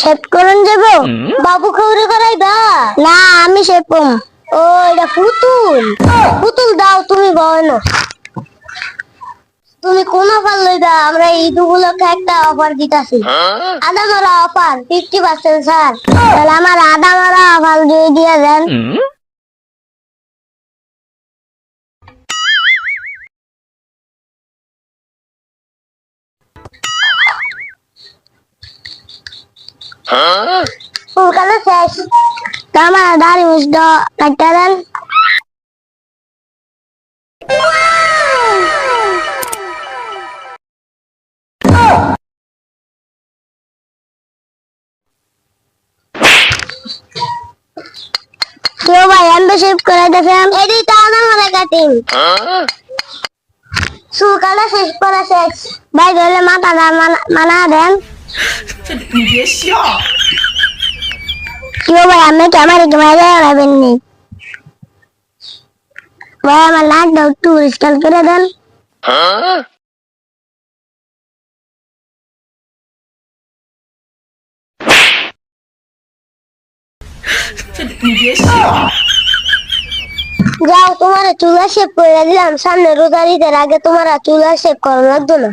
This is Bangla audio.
শেভ করুন যাব? বাবু খৌরে করাই দা। না আমি শেভ করব ও এটা পুতুল? পুতুল দাও তুমি বয়নো তুমি কোন অফার লই দা আমরা ঈদ উপলক্ষে একটা অফার দিতাছি। আদা মারা অফার ফিফটি পার্সেন্ট স্যার তাহলে আমার আদা মারা অফার দিয়ে দিয়ে দেন। চুলকানো শেষ আমার দাড়ি মুছটা কাটতে দেন কেউ ভাই শেভ করে দেখেন এডি তা না মানে কাটিং চুলকানো শেষ করা শেষ ভাই ধরলে মাথা মানা দেন 你别笑。 কেউ ভাই আমি ক্যামেরা ক্যামেরা রাখবেন নি ভাই আমার নাকটা একটু পরিষ্কার করে দেন যাও তোমার চুলা শেভ করে দিলাম সামনে রোজার ঈদের আগে তোমার চুলা শেভ করা লাগতো না